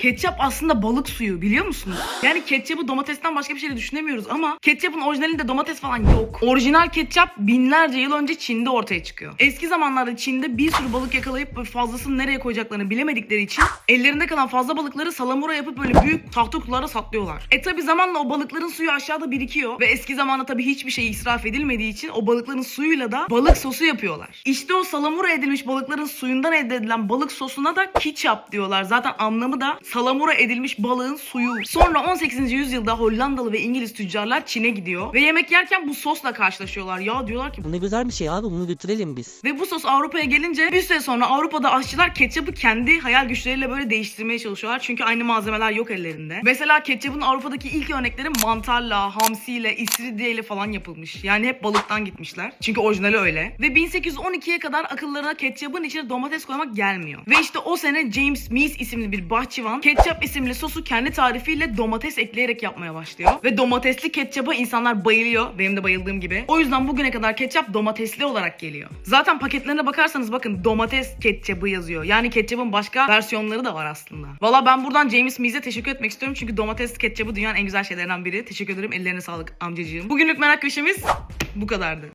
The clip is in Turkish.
Ketçap aslında balık suyu biliyor musunuz? Yani ketçapı domatesten başka bir şeyle düşünemiyoruz ama ketçapın orijinalinde domates falan yok. Orijinal ketçap binlerce yıl önce Çin'de ortaya çıkıyor. Eski zamanlarda Çin'de bir sürü balık yakalayıp fazlasını nereye koyacaklarını bilemedikleri için ellerinde kalan fazla balıkları salamura yapıp böyle büyük tahta kutulara saklıyorlar. E tabi zamanla o balıkların suyu aşağıda birikiyor ve eski zamanda tabi hiçbir şey israf edilmediği için o balıkların suyuyla da balık sosu yapıyorlar. İşte o salamura edilmiş balıkların suyundan elde edilen balık sosuna da ketçap diyorlar. Zaten anlamı da salamura edilmiş balığın suyu. Sonra 18. yüzyılda Hollandalı ve İngiliz tüccarlar Çin'e gidiyor ve yemek yerken bu sosla karşılaşıyorlar. Ya diyorlar ki Bu ne güzel bir şey abi bunu götürelim biz. ve bu sos Avrupa'ya gelince bir süre sonra Avrupa'da aşçılar ketçapı kendi hayal güçleriyle böyle değiştirmeye çalışıyorlar. Çünkü aynı malzemeler yok ellerinde. Mesela ketçapın Avrupa'daki ilk örnekleri mantarla, hamsiyle, istiridyeyle falan yapılmış. Yani hep balıktan gitmişler. Çünkü orijinali öyle. Ve 1812'ye kadar akıllarına ketçapın içine domates koymak gelmiyor. Ve işte o sene James Mees isimli bir bahçıvan ketçap isimli sosu kendi tarifiyle domates ekleyerek yapmaya başlıyor. Ve domatesli ketçapa insanlar bayılıyor. Benim de bayıldığım gibi. O yüzden bugüne kadar ketçap domatesli olarak geliyor. Zaten paketlerine bakarsanız bakın domates ketçabı yazıyor. Yani ketçabın başka versiyonları da var aslında. Valla ben buradan James Mees'e teşekkür etmek istiyorum. Çünkü domates ketçabı dünyanın en güzel şeylerinden biri. Teşekkür ederim. Ellerine sağlık amcacığım. Bugünlük merak köşemiz bu kadardı.